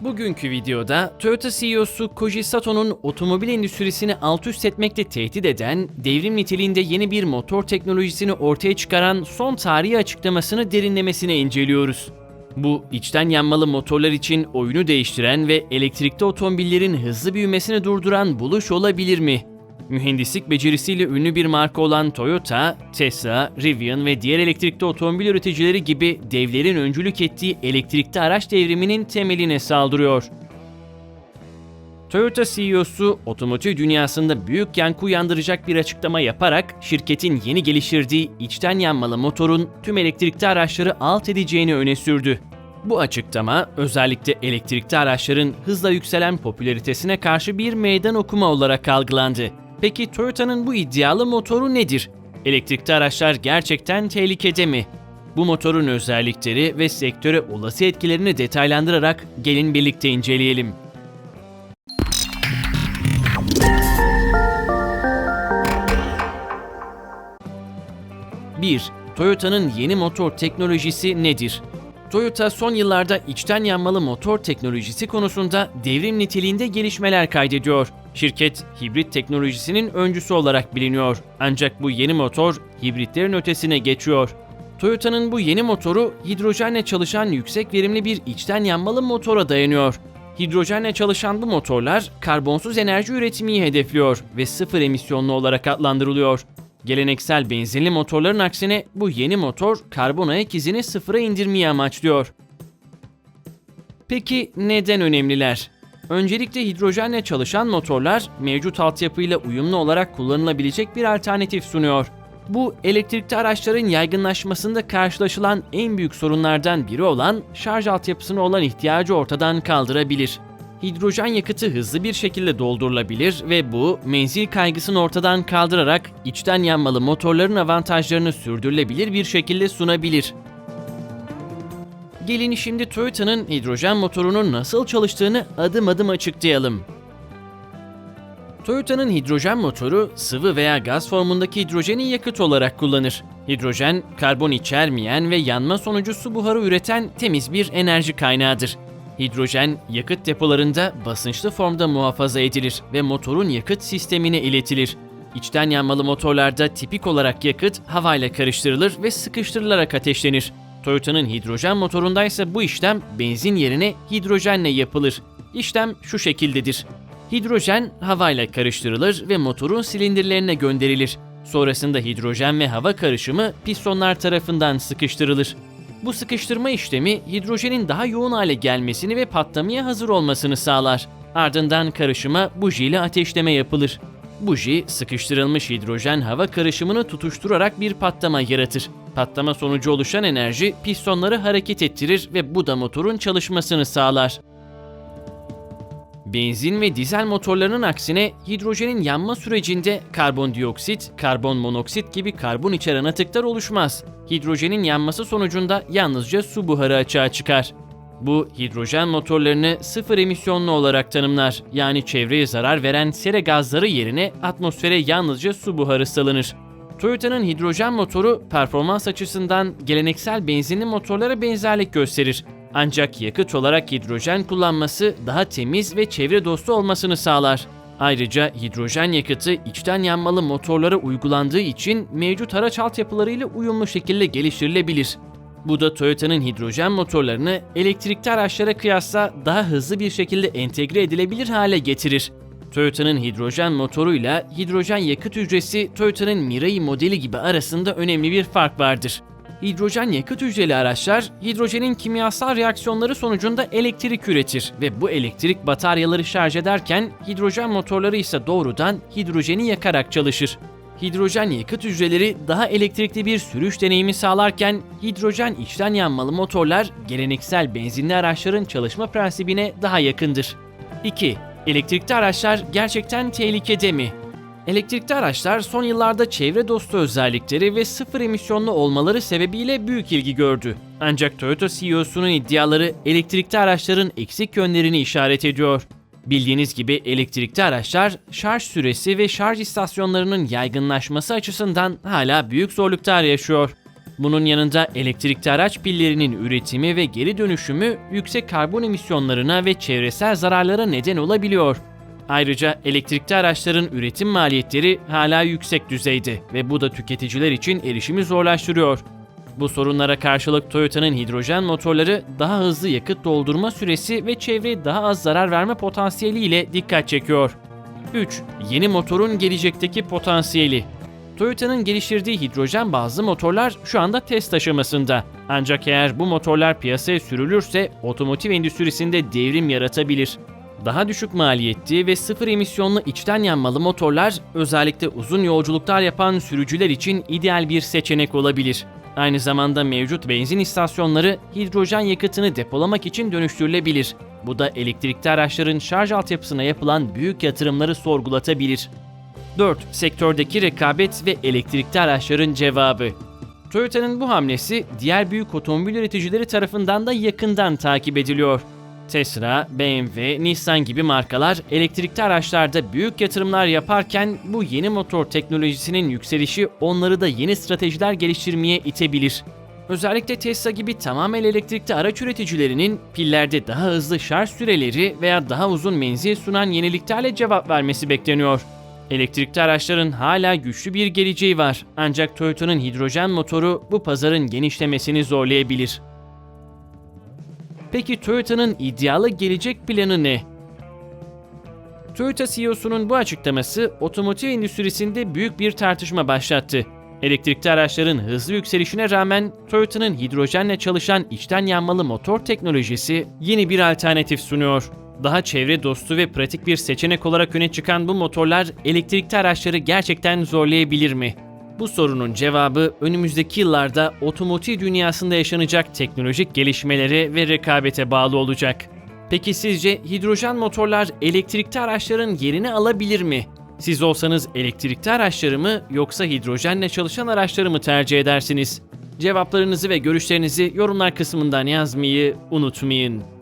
Bugünkü videoda Toyota CEO'su Koji Sato'nun otomobil endüstrisini alt üst etmekle tehdit eden, devrim niteliğinde yeni bir motor teknolojisini ortaya çıkaran son tarihi açıklamasını derinlemesine inceliyoruz. Bu içten yanmalı motorlar için oyunu değiştiren ve elektrikli otomobillerin hızlı büyümesini durduran buluş olabilir mi? Mühendislik becerisiyle ünlü bir marka olan Toyota, Tesla, Rivian ve diğer elektrikli otomobil üreticileri gibi devlerin öncülük ettiği elektrikli araç devriminin temeline saldırıyor. Toyota CEO'su otomotiv dünyasında büyük yankı uyandıracak bir açıklama yaparak şirketin yeni geliştirdiği içten yanmalı motorun tüm elektrikli araçları alt edeceğini öne sürdü. Bu açıklama özellikle elektrikli araçların hızla yükselen popülaritesine karşı bir meydan okuma olarak algılandı. Peki Toyota'nın bu iddialı motoru nedir? Elektrikli araçlar gerçekten tehlikede mi? Bu motorun özellikleri ve sektöre olası etkilerini detaylandırarak gelin birlikte inceleyelim. 1. Toyota'nın yeni motor teknolojisi nedir? Toyota son yıllarda içten yanmalı motor teknolojisi konusunda devrim niteliğinde gelişmeler kaydediyor. Şirket hibrit teknolojisinin öncüsü olarak biliniyor. Ancak bu yeni motor hibritlerin ötesine geçiyor. Toyota'nın bu yeni motoru hidrojenle çalışan yüksek verimli bir içten yanmalı motora dayanıyor. Hidrojenle çalışan bu motorlar karbonsuz enerji üretmeyi hedefliyor ve sıfır emisyonlu olarak adlandırılıyor. Geleneksel benzinli motorların aksine bu yeni motor karbon ayak izini sıfıra indirmeyi amaçlıyor. Peki neden önemliler? Öncelikle hidrojenle çalışan motorlar mevcut altyapıyla uyumlu olarak kullanılabilecek bir alternatif sunuyor. Bu elektrikli araçların yaygınlaşmasında karşılaşılan en büyük sorunlardan biri olan şarj altyapısına olan ihtiyacı ortadan kaldırabilir. Hidrojen yakıtı hızlı bir şekilde doldurulabilir ve bu menzil kaygısını ortadan kaldırarak içten yanmalı motorların avantajlarını sürdürülebilir bir şekilde sunabilir. Gelin şimdi Toyota'nın hidrojen motorunun nasıl çalıştığını adım adım açıklayalım. Toyota'nın hidrojen motoru sıvı veya gaz formundaki hidrojeni yakıt olarak kullanır. Hidrojen, karbon içermeyen ve yanma sonucu su buharı üreten temiz bir enerji kaynağıdır. Hidrojen, yakıt depolarında basınçlı formda muhafaza edilir ve motorun yakıt sistemine iletilir. İçten yanmalı motorlarda tipik olarak yakıt havayla karıştırılır ve sıkıştırılarak ateşlenir. Toyota'nın hidrojen motorunda ise bu işlem benzin yerine hidrojenle yapılır. İşlem şu şekildedir. Hidrojen havayla karıştırılır ve motorun silindirlerine gönderilir. Sonrasında hidrojen ve hava karışımı pistonlar tarafından sıkıştırılır. Bu sıkıştırma işlemi hidrojenin daha yoğun hale gelmesini ve patlamaya hazır olmasını sağlar. Ardından karışıma buji ile ateşleme yapılır. Buji, sıkıştırılmış hidrojen hava karışımını tutuşturarak bir patlama yaratır. Patlama sonucu oluşan enerji pistonları hareket ettirir ve bu da motorun çalışmasını sağlar. Benzin ve dizel motorlarının aksine hidrojenin yanma sürecinde karbondioksit, karbon monoksit gibi karbon içeren atıklar oluşmaz. Hidrojenin yanması sonucunda yalnızca su buharı açığa çıkar. Bu hidrojen motorlarını sıfır emisyonlu olarak tanımlar. Yani çevreye zarar veren sera gazları yerine atmosfere yalnızca su buharı salınır. Toyota'nın hidrojen motoru performans açısından geleneksel benzinli motorlara benzerlik gösterir. Ancak yakıt olarak hidrojen kullanması daha temiz ve çevre dostu olmasını sağlar. Ayrıca hidrojen yakıtı içten yanmalı motorlara uygulandığı için mevcut araç altyapılarıyla uyumlu şekilde geliştirilebilir. Bu da Toyota'nın hidrojen motorlarını elektrikli araçlara kıyasla daha hızlı bir şekilde entegre edilebilir hale getirir. Toyota'nın hidrojen motoruyla hidrojen yakıt hücresi Toyota'nın Mirai modeli gibi arasında önemli bir fark vardır. Hidrojen yakıt hücreli araçlar hidrojenin kimyasal reaksiyonları sonucunda elektrik üretir ve bu elektrik bataryaları şarj ederken hidrojen motorları ise doğrudan hidrojeni yakarak çalışır. Hidrojen yakıt hücreleri daha elektrikli bir sürüş deneyimi sağlarken hidrojen içten yanmalı motorlar geleneksel benzinli araçların çalışma prensibine daha yakındır. 2. Elektrikli araçlar gerçekten tehlikede mi? Elektrikli araçlar son yıllarda çevre dostu özellikleri ve sıfır emisyonlu olmaları sebebiyle büyük ilgi gördü. Ancak Toyota CEO'sunun iddiaları elektrikli araçların eksik yönlerini işaret ediyor. Bildiğiniz gibi elektrikli araçlar şarj süresi ve şarj istasyonlarının yaygınlaşması açısından hala büyük zorluklar yaşıyor. Bunun yanında elektrikli araç pillerinin üretimi ve geri dönüşümü yüksek karbon emisyonlarına ve çevresel zararlara neden olabiliyor. Ayrıca elektrikli araçların üretim maliyetleri hala yüksek düzeyde ve bu da tüketiciler için erişimi zorlaştırıyor. Bu sorunlara karşılık Toyota'nın hidrojen motorları daha hızlı yakıt doldurma süresi ve çevreye daha az zarar verme potansiyeliyle dikkat çekiyor. 3. Yeni motorun gelecekteki potansiyeli. Toyota'nın geliştirdiği hidrojen bazlı motorlar şu anda test aşamasında. Ancak eğer bu motorlar piyasaya sürülürse otomotiv endüstrisinde devrim yaratabilir. Daha düşük maliyetli ve sıfır emisyonlu içten yanmalı motorlar özellikle uzun yolculuklar yapan sürücüler için ideal bir seçenek olabilir. Aynı zamanda mevcut benzin istasyonları hidrojen yakıtını depolamak için dönüştürülebilir. Bu da elektrikli araçların şarj altyapısına yapılan büyük yatırımları sorgulatabilir. 4. Sektördeki rekabet ve elektrikli araçların cevabı. Toyota'nın bu hamlesi diğer büyük otomobil üreticileri tarafından da yakından takip ediliyor. Tesla, BMW, Nissan gibi markalar elektrikli araçlarda büyük yatırımlar yaparken bu yeni motor teknolojisinin yükselişi onları da yeni stratejiler geliştirmeye itebilir. Özellikle Tesla gibi tamamen elektrikli araç üreticilerinin pillerde daha hızlı şarj süreleri veya daha uzun menzil sunan yeniliklerle cevap vermesi bekleniyor. Elektrikli araçların hala güçlü bir geleceği var ancak Toyota'nın hidrojen motoru bu pazarın genişlemesini zorlayabilir. Peki Toyota'nın iddialı gelecek planı ne? Toyota CEO'sunun bu açıklaması otomotiv endüstrisinde büyük bir tartışma başlattı. Elektrikli araçların hızlı yükselişine rağmen Toyota'nın hidrojenle çalışan içten yanmalı motor teknolojisi yeni bir alternatif sunuyor. Daha çevre dostu ve pratik bir seçenek olarak öne çıkan bu motorlar elektrikli araçları gerçekten zorlayabilir mi? Bu sorunun cevabı önümüzdeki yıllarda otomotiv dünyasında yaşanacak teknolojik gelişmelere ve rekabete bağlı olacak. Peki sizce hidrojen motorlar elektrikli araçların yerini alabilir mi? Siz olsanız elektrikli araçları mı yoksa hidrojenle çalışan araçları mı tercih edersiniz? Cevaplarınızı ve görüşlerinizi yorumlar kısmından yazmayı unutmayın.